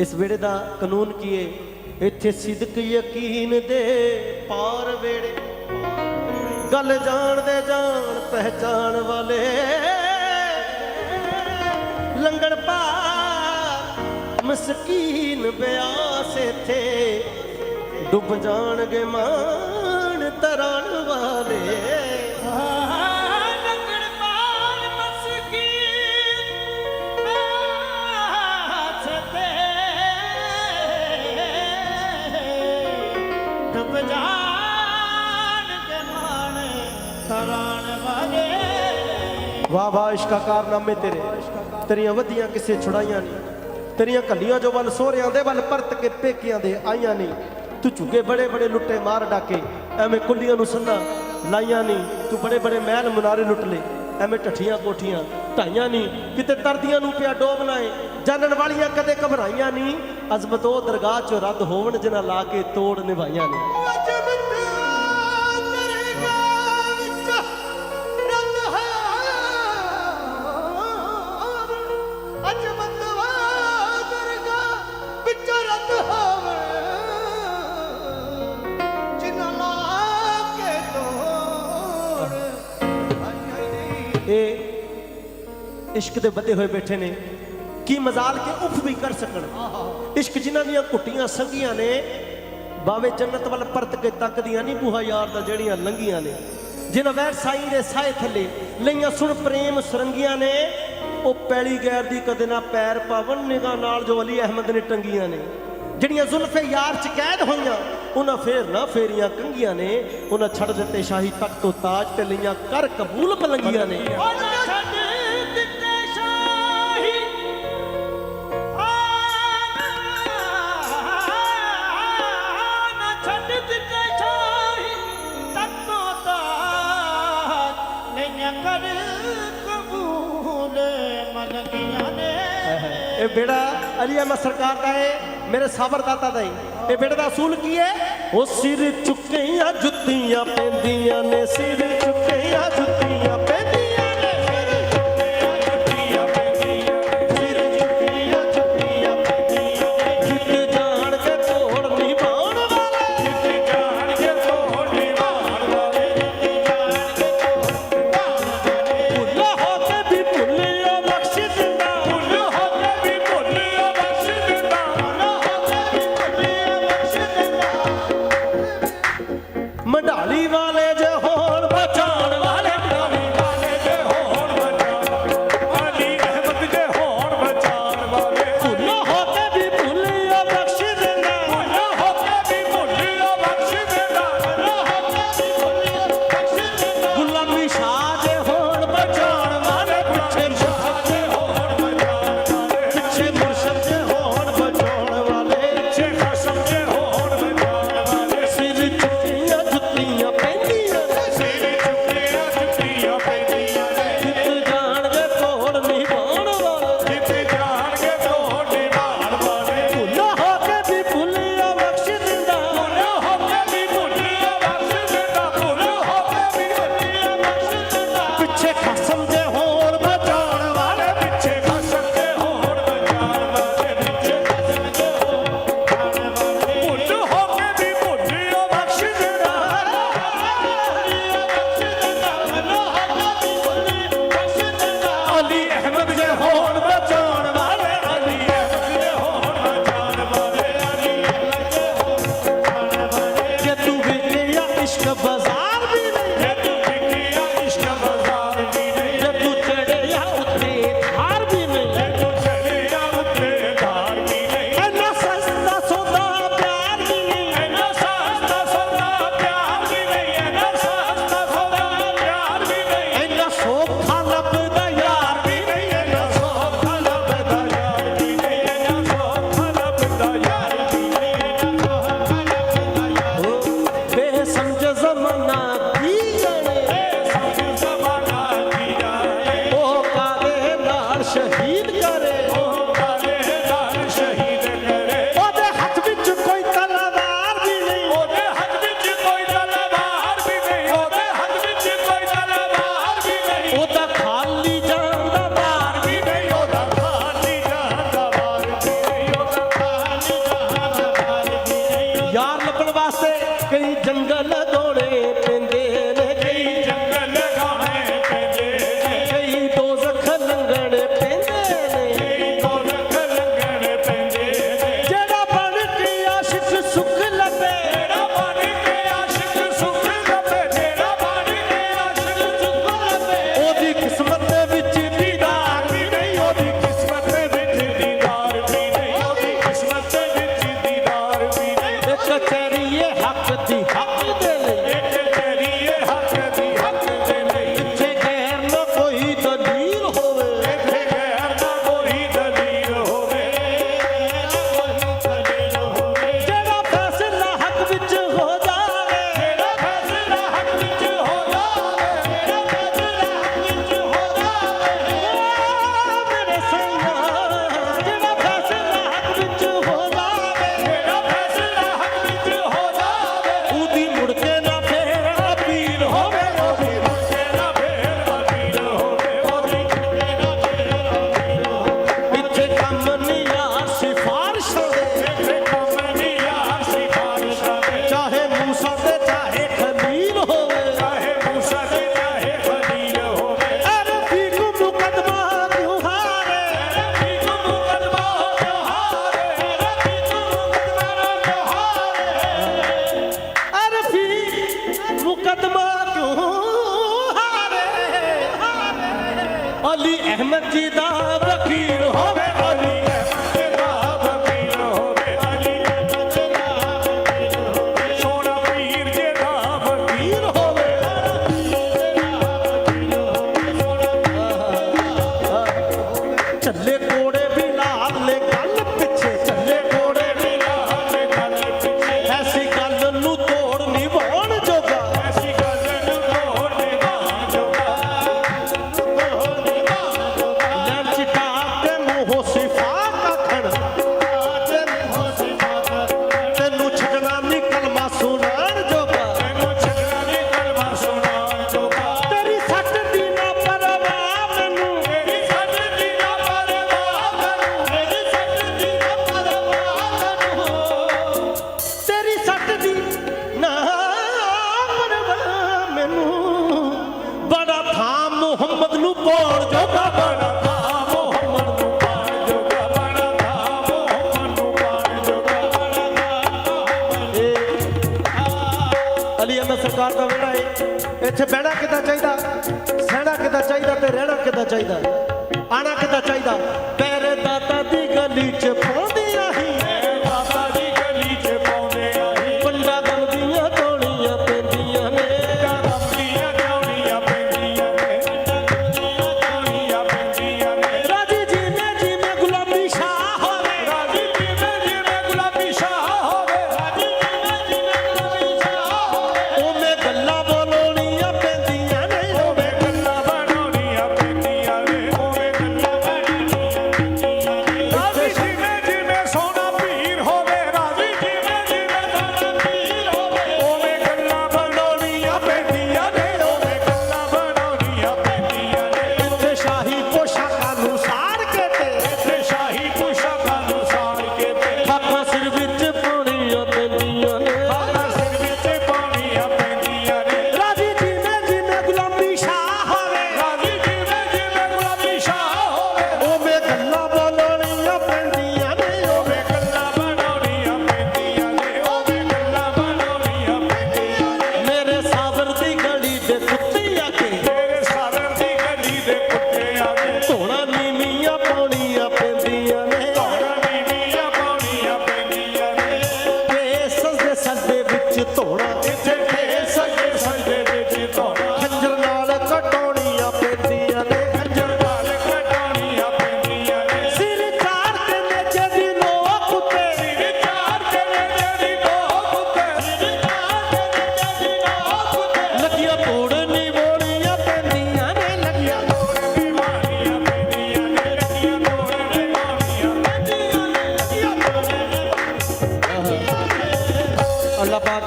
ਇਸ ਵੇੜੇ ਦਾ ਕਾਨੂੰਨ ਕੀ ਹੈ ਇੱਥੇ ਸਿਦਕ ਯਕੀਨ ਦੇ ਪਾਰ ਵੇੜੇ। ਗੱਲ ਜਾਣ ਦੇ ਜਾਣ, ਪਹਿਚਾਣ ਵਾਲੇ। ਲੰਗੜ ਪਾਰ, ਮਸਕੀਨ ਬਿਆਸ ਇੱਥੇ। ਡੁੱਬ ਜਾਣਗੇ ਮਾਂ। ਵਾਹ ਵਾਹ ਇਸ਼ਕਾ ਕਾਰਨਾਮੇ ਤੇਰੇ। ਤੇਰੀਆਂ ਵਧੀਆਂ ਕਿਸੇ ਛੁਡਾਈਆਂ ਨਹੀਂ। ਤੇਰੀਆਂ ਕੱਲੀਆਂ ਜੋ ਵੱਲ ਸੋਹਰਿਆਂ ਦੇ ਵੱਲ ਪਰਤ ਕੇ ਪੇਕਿਆਂ ਦੇ ਆਈਆਂ ਨਹੀਂ। ਤੂੰ ਝੁੱਗੇ ਬੜੇ ਬੜੇ ਲੁੱਟੇ ਮਾਰ ਡਾਕੇ, ਐਵੇਂ ਕੁੱਲੀਆਂ ਨੂੰ ਸੰਨਾ ਲਾਈਆਂ ਨਹੀਂ। ਤੂੰ ਬੜੇ ਬੜੇ ਮਹਿਲ ਮਨਾਰੇ ਲੁੱਟ ਲੇ ਐਵੇਂ ਢੱਠੀਆਂ ਕੋਠੀਆਂ ਢਾਈਆਂ ਨਹੀਂ। ਕਿਤੇ ਤਰਦੀਆਂ ਨੂੰ ਪਿਆ ਡੋਬ ਲਾਏ, ਜਾਣਨ ਵਾਲੀਆਂ ਕਦੇ ਘਬਰਾਈਆਂ ਨਹੀਂ। ਅਜ਼ਮਤ ਉਹ ਦਰਗਾਹ ਚੋਂ ਰੱਦ ਹੋਵਣ ਜਿਨ੍ਹਾਂ ਲਾ ਕੇ ਤੋੜ ਨਿਭਾਈਆਂ ਨੇ। ਇਸ਼ਕ ਦੇ ਬੱਧੇ ਹੋਏ ਬੈਠੇ ਨੇ। ਕੀ ਮਜ਼ਾਲ ਕੇ ਉਫ ਵੀ ਕਰ ਸਕਣ। ਇਸ਼ਕ ਜਿਨ੍ਹਾਂ ਦੀਆਂ ਕੁੱਟੀਆਂ ਸੰਗੀਆਂ ਨੇ ਬਾਵੇ ਜੰਨਤ ਵੱਲ ਪਰਤ ਕੇ ਤੱਕਦੀਆਂ ਨਹੀਂ ਬੂਹਾ ਯਾਰ ਦਾ ਜਿਹੜੀਆਂ ਲੰਗੀਆਂ ਨੇ। ਜਿਨ੍ਹਾਂ ਵੈਰ ਸਾਈਂ ਦੇ ਸਾਏ ਥੱਲੇ ਲਈਆਂ ਸੁਣ ਪ੍ਰੇਮ ਸਰੰਗੀਆਂ ਨੇ ਉਹ ਪੈਲੀ ਗੈਰ ਦੀ ਕਦੇ ਨਾ ਪੈਰ ਪਾਵਨ ਨਿਗਾਹ ਨਾਲ ਜੋ ਅਲੀ ਅਹਿਮਦ ਨੇ ਟੰਗੀਆਂ ਨੇ। ਜਿਹੜੀਆਂ ਜ਼ੁਲਫੇ ਯਾਰ ਚ ਕੈਦ ਹੋਈਆਂ ਉਹਨਾਂ ਫੇਰ ਨਾ ਫੇਰੀਆਂ ਕੰਗੀਆਂ ਨੇ। ਉਹਨਾਂ ਛੱਡ ਦਿੱਤੇ ਸ਼ਾਹੀ ਤਖਤ ਤੋਂ ਤਾਜ ਤੇ ਲਈਆਂ ਕਰ ਕਬੂਲ ਪਲੰਗੀਆਂ ਨੇ। ਬੇੜਾ ਅਲੀ ਅਹਿਮਦ ਸਰਕਾਰ ਦਾ ਹੈ ਮੇਰੇ ਸਾਬਰ ਦਾਤਾ ਦਾ ਹੈ ਇਹ ਬੇੜੇ ਦਾ ਅਸੂਲ ਕੀ ਹੈ ਉਹ ਸਿਰ ਚੁੱਕੀਆਂ ਜੁੱਤੀਆਂ ਪੈਂਦੀਆਂ ਨੇ ਸਿਰ ਚੁੱਕੀਆਂ ਜੁੱਤੀਆਂ ਪੈਂਦੀਆਂ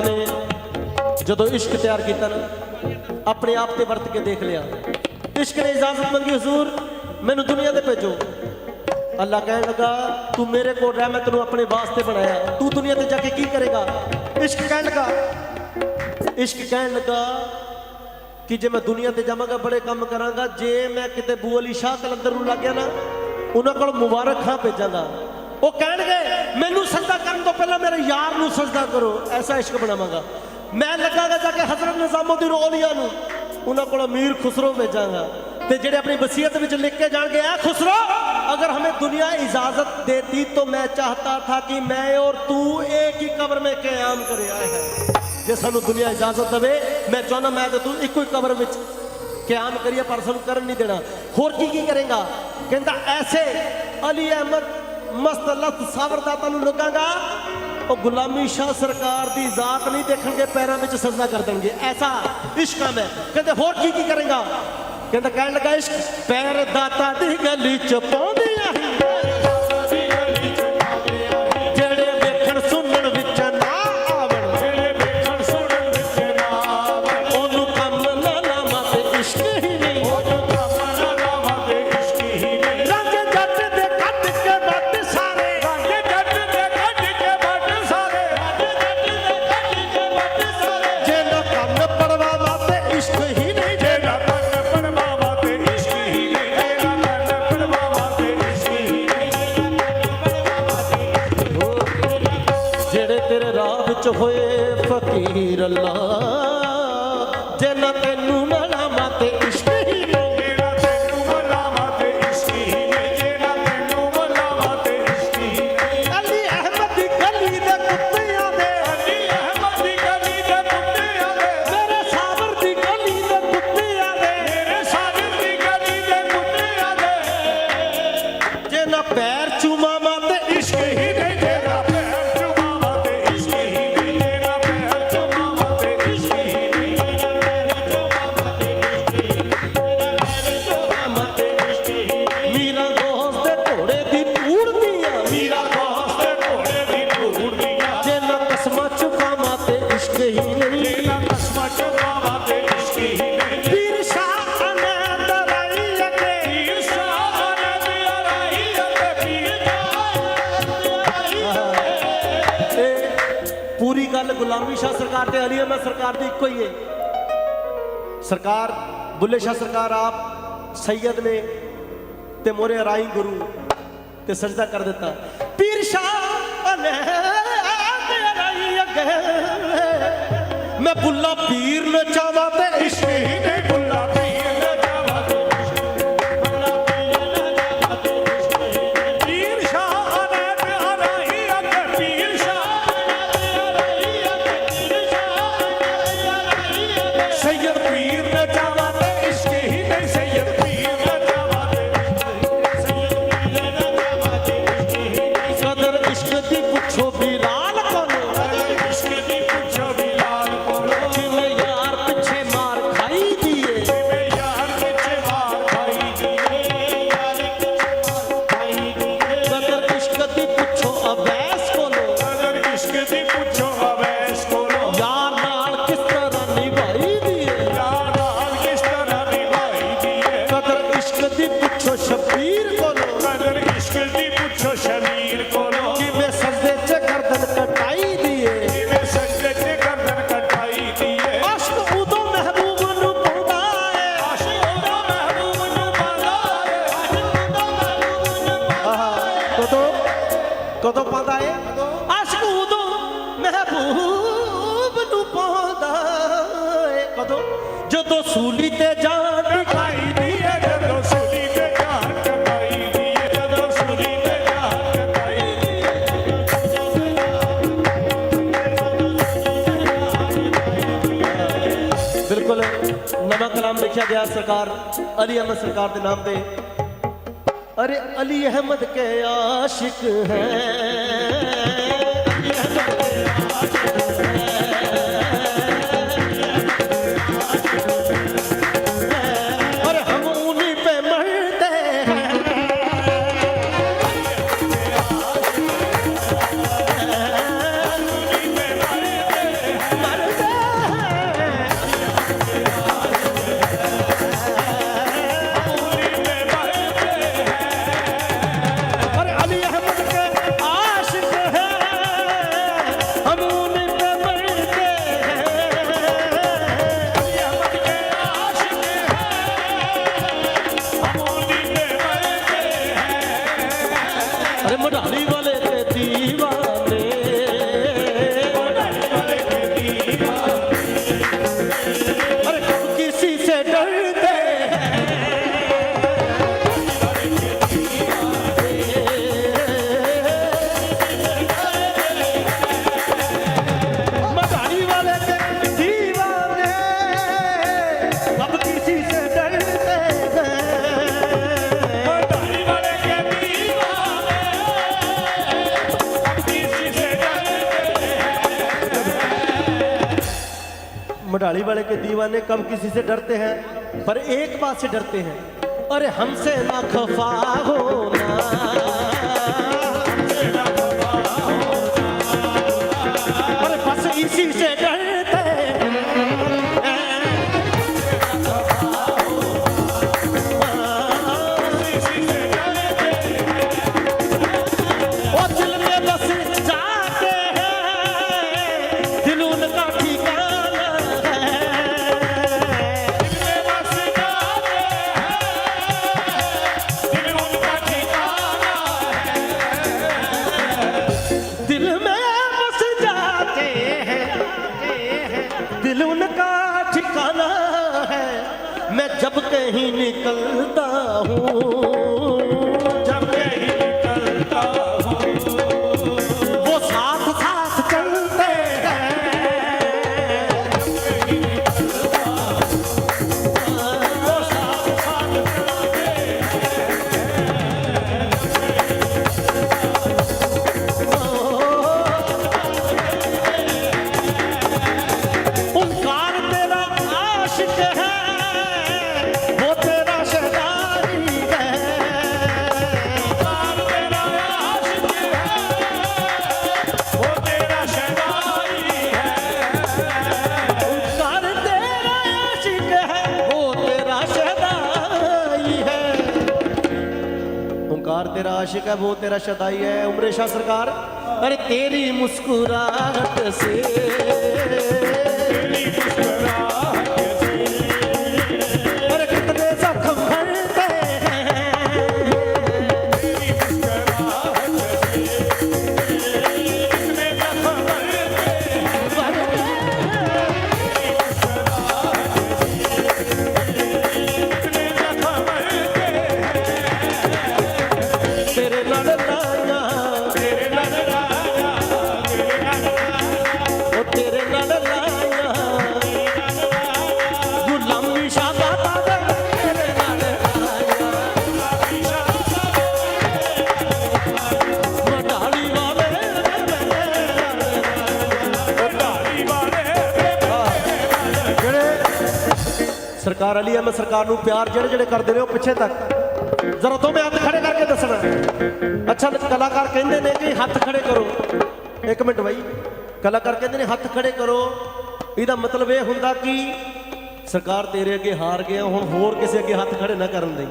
ਨੇ ਜਦੋਂ ਇਸ਼ਕ ਤਿਆਰ ਕੀਤਾ ਨਾ, ਆਪਣੇ ਆਪ ਤੇ ਵਰਤ ਕੇ ਦੇਖ ਲਿਆ। ਇਸ਼ਕ ਨੇ ਇਜਾਜ਼ਤ ਮੰਗੀ, ਹਜ਼ੂਰ, ਮੈਨੂੰ ਦੁਨੀਆ ਤੇ ਭੇਜੋ। ਅੱਲਾ ਕਹਿਣ ਲੱਗਾ, ਤੂੰ ਮੇਰੇ ਕੋਲ ਰਹਿ, ਮੈਂ ਤੈਨੂੰ ਆਪਣੇ ਵਾਸਤੇ ਬਣਾਇਆ। ਤੂੰ ਦੁਨੀਆ ਤੇ ਜਾ ਕੇ ਕੀ ਕਰੇਗਾ? ਇਸ਼ਕ ਕਹਿਣ ਲੱਗਾ, ਇਸ਼ਕ ਕਹਿਣ ਲੱਗਾ ਕਿ ਜੇ ਮੈਂ ਦੁਨੀਆ ਤੇ ਜਾਵਾਂਗਾ, ਬੜੇ ਕੰਮ ਕਰਾਂਗਾ, ਜੇ ਮੈਂ ਕਿਤੇ ਬੂ ਅਲੀ ਸ਼ਾਹ ਕਲੰਦਰ ਨੂੰ ਲੱਗਿਆ ਨਾ, ਉਹਨਾਂ ਕੋਲ ਮੁਬਾਰਕ ਖਾਂ ਭੇਜਾਂਗਾ। ਉਹ ਕਹਿਣਗੇ ਮੈਨੂੰ ਸਜਦਾ ਕਰਨ ਤੋਂ ਪਹਿਲਾਂ ਮੇਰੇ ਯਾਰ ਨੂੰ ਸਜਦਾ ਕਰੋ ਐਸਾ ਇਸ਼ਕ ਬਣਾਵਾਂਗਾ ਮੈਂ ਲੱਗਾਗਾ ਜਾ ਕੇ ਹਜ਼ਰਤ ਨਿਜ਼ਾਮੁਦੀਨ ਔਲੀਆ ਨੂੰ ਉਹਨਾਂ ਕੋਲ ਅਮੀਰ ਖੁਸਰੋ ਭੇਜਾਂਗਾ ਤੇ ਜਿਹੜੇ ਆਪਣੀ ਵਸੀਅਤ ਵਿੱਚ ਲਿਖ ਕੇ ਜਾਣਗੇ ਆ ਖੁਸਰੋ अगर हमें दुनिया इजाजत देती तो मैं चाहता था कि मैं और तू एक ही कब्र में क्याम करे आए हैं जे सू दुनिया इजाजत दवे मैं चाहना मैं तो तू एक ही कब्र में क्याम करिए पर सू कर नहीं देना होर की, की करेगा कहता ऐसे अली अहमद ਮਸਤ ਲਤ ਸਬਰ ਦਾ ਤੁਹਾਨੂੰ ਲੱਗਾਗਾ। ਉਹ ਗੁਲਾਮੀ ਸ਼ਾਹ ਸਰਕਾਰ ਦੀ ਜ਼ਾਤ ਨਹੀਂ ਦੇਖਣਗੇ, ਪੈਰਾਂ ਵਿੱਚ ਸਜਦਾ ਕਰ ਦੇਣਗੇ। ਐਸਾ ਇਸ਼ਕ ਮੈਂ। ਕਹਿੰਦੇ ਹੋਰ ਕੀ ਕੀ ਕਰੇਗਾ? ਕਹਿੰਦਾ ਕਹਿਣ ਲੱਗਾ ਇਸ਼ਕ, ਪੈਰ ਦਾਤਾ ਦੀ ਗਲੀ ਚ ਪਹੁੰਚ Jenna. ਪੂਰੀ ਗੱਲ ਗੁਲਾਮੀ ਸ਼ਾਹ ਸਰਕਾਰ ਤੇ, ਅਲੀ ਅਹਿਮਦ ਸਰਕਾਰ ਦੀ ਇੱਕੋ ਹੀ ਹੈ ਸਰਕਾਰ, ਬੁੱਲੇ ਸ਼ਾਹ ਸਰਕਾਰ ਆਪ ਸੈਦ ਨੇ ਤੇ ਮੋਰੇ ਰਾਈ ਗੁਰੂ ਤੇ ਸਜਦਾ ਕਰ ਦਿੱਤਾ। ਪੀਰ ਸ਼ਾਹ ਅਲੇ ਰਾਈ ਅੱਗੇ। ਮੈਂ ਬੁੱਲਾ ਪੀਰ ਨਚਾਵਾ ਤੇ ਇਸ਼ਕ ਹੀ ਨਹੀਂ ਬੁੱਲਾ ਬਖਸ਼ਿਆ ਗਿਆ ਸਰਕਾਰ, ਅਲੀ ਅਹਿਮਦ ਸਰਕਾਰ ਦੇ ਨਾਮ ਤੇ। ਅਰੇ ਅਲੀ ਅਹਿਮਦ ਕੇ ਆਸ਼ਿਕ ਹੈ। दीवाने कब किसी से डरते हैं पर एक बात से डरते हैं अरे हमसे ना खफा होना इसी से डर तेरा शदाई है उम्र शाह सरकार अरे तेरी मुस्कुराहट से ਸਰਕਾਰ ਨੂੰ ਪਿਆਰ ਜਿਹੜੇ ਜਿਹੜੇ ਕਰਦੇ ਨੇ ਉਹ ਪਿੱਛੇ ਤੱਕ। ਜ਼ਰਾ ਤੋਂ ਮੈਂ ਹੱਥ ਖੜੇ ਕਰਕੇ ਦੱਸਣਾ। ਅੱਛਾ, ਕਲਾਕਾਰ ਕਹਿੰਦੇ ਨੇ ਕਿ ਹੱਥ ਖੜੇ ਕਰੋ। ਇੱਕ ਮਿੰਟ ਬਾਈ, ਕਲਾਕਾਰ ਕਹਿੰਦੇ ਨੇ ਹੱਥ ਖੜੇ ਕਰੋ। ਇਹਦਾ ਮਤਲਬ ਇਹ ਹੁੰਦਾ ਕਿ ਸਰਕਾਰ ਤੇਰੇ ਅੱਗੇ ਹਾਰ ਗਿਆ, ਹੁਣ ਹੋਰ ਕਿਸੇ ਅੱਗੇ ਹੱਥ ਖੜੇ ਨਾ ਕਰਨ ਦੇ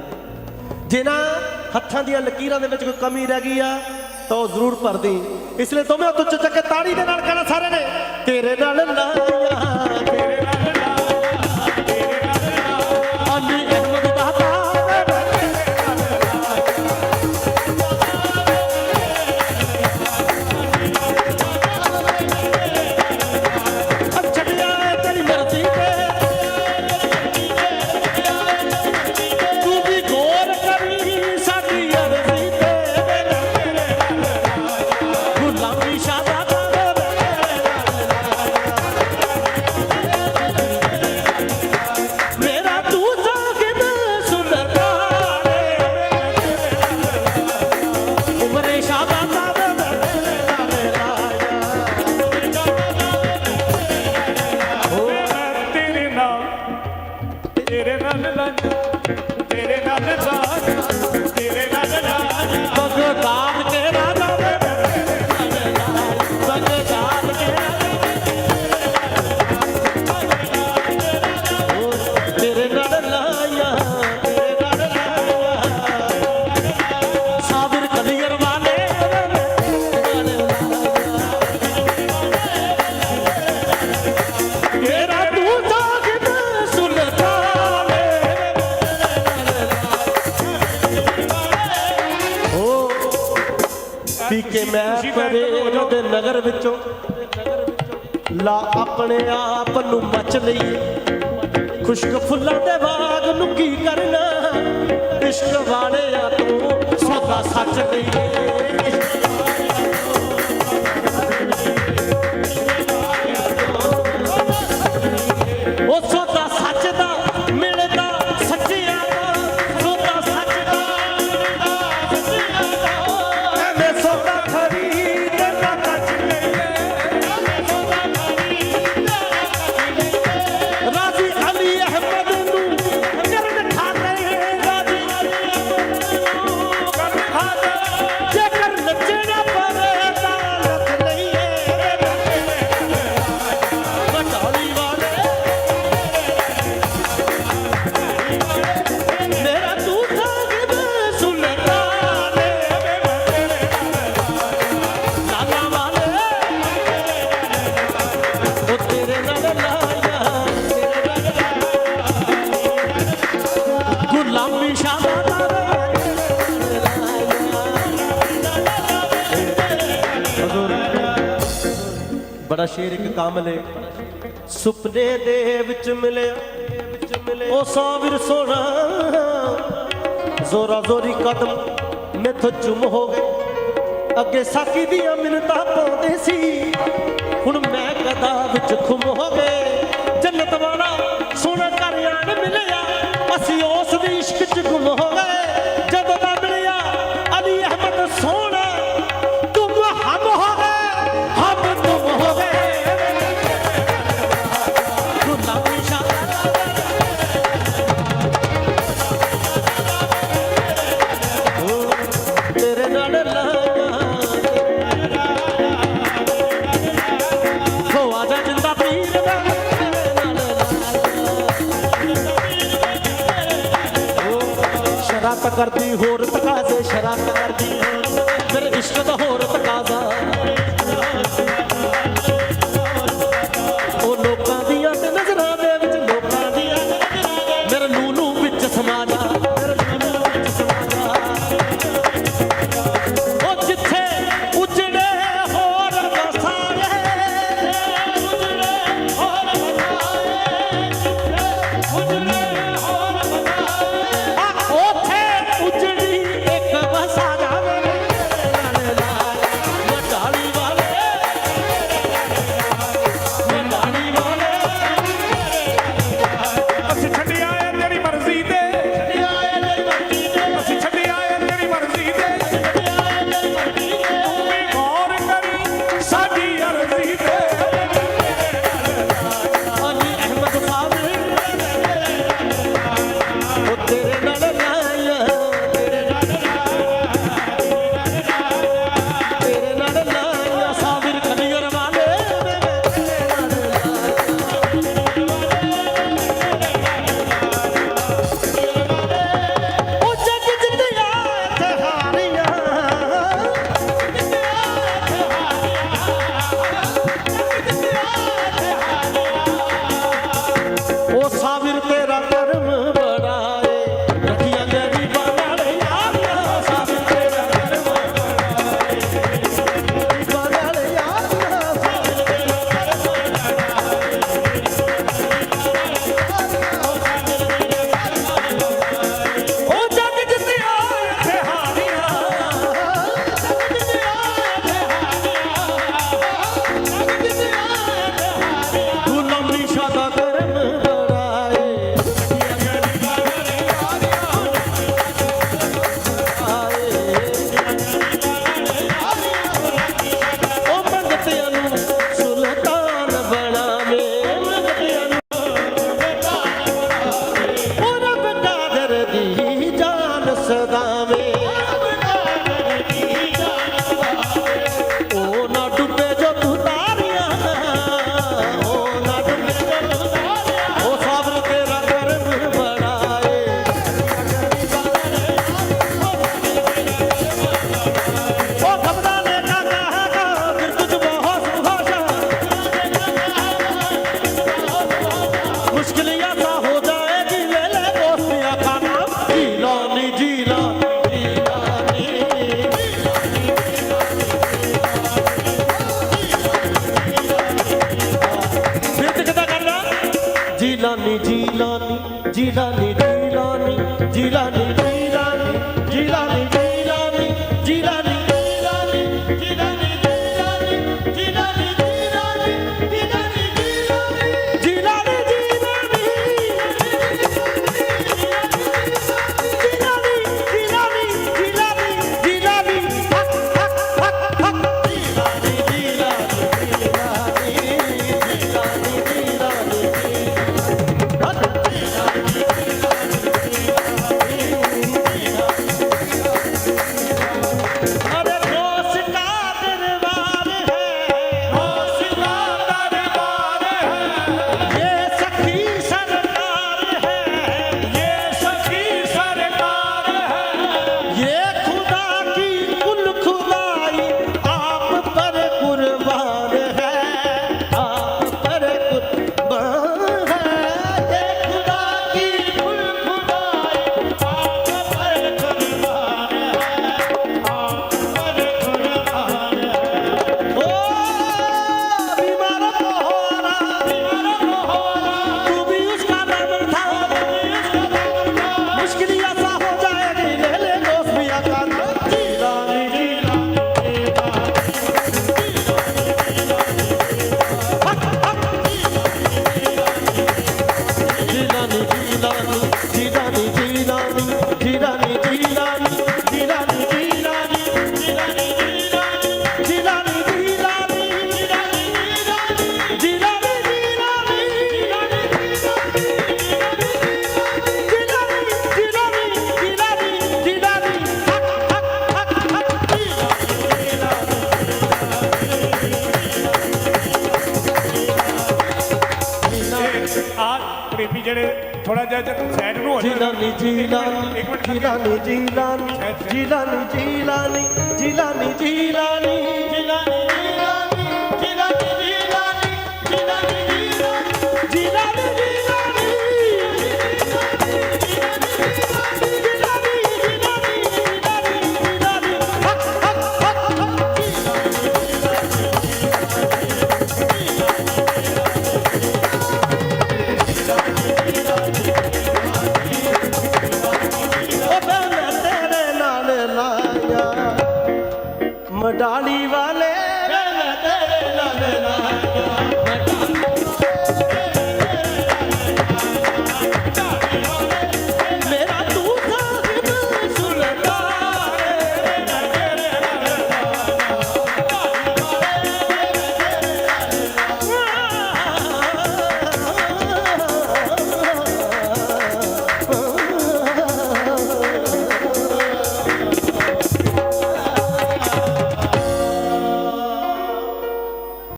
ਜਿਨ੍ਹਾਂ ਹੱਥਾਂ ਦੀਆਂ ਲਕੀਰਾਂ ਦੇ ਵਿੱਚ ਕੋਈ ਕਮੀ ਰਹਿ ਗਈ ਆ, ਤਾਂ ਉਹ ਜ਼ਰੂਰ ਭਰਦੀ ਇਸ ਲਈ ਤੁਮੇ ਉੱਚ ਚੱਕ ਕੇ ਤਾੜੀ ਦੇ ਨਾਲ ਕਹਿਣਾ ਸਾਰੇ ਨੇ, ਤੇਰੇ ਨਾਲ ਲਾਇਆ ਤੇਰੇ ਨਾਲ ਲਾਂਝਾ ਤੇਰੇ ਨਾਲ ਰਾਜਾ ਤੇਰੇ ਨਾਲ ਰਾਜਾ। ਬਗਦਾਦ ਆਪਣੇ ਆਪ ਨੂੰ ਮਚ ਲਈ ਖੁਸ਼ਕ ਫੁੱਲਾਂ ਦੇ ਬਾਗ ਨੂੰ ਕੀ ਕਰਨਾ? ਇਸ਼ਕ ਵਾਲਿਆ ਤੂੰ ਸੌਦਾ ਸੱਚ ਲਈ ਬੜਾ ਸ਼ੇਰ ਇੱਕ ਕਾਮਲ ਸੁਪਨੇ ਦੇ ਵਿੱਚ ਮਿਲਿਆ, ਉਹ ਸਾਬਰ ਸੋਣਾ ਜ਼ੋਰਾ ਜ਼ੋਰੀ ਕਦਮ ਮੈਥੋਂ ਚੁੰਮ ਹੋ ਗਏ। ਅੱਗੇ ਸਾਕੀ ਦੀਆਂ ਮਿੰਤਾਂ ਪਾਉਂਦੇ ਸੀ। ਹੁਣ ਮੈਂ ਕਦਾ ਵਿੱਚ ਖੁੰਮ ਹੋ ਗਏ। ਹੋ ਆਜਾ ਜਿੰਦਾ ਪੀਰ ਦਾ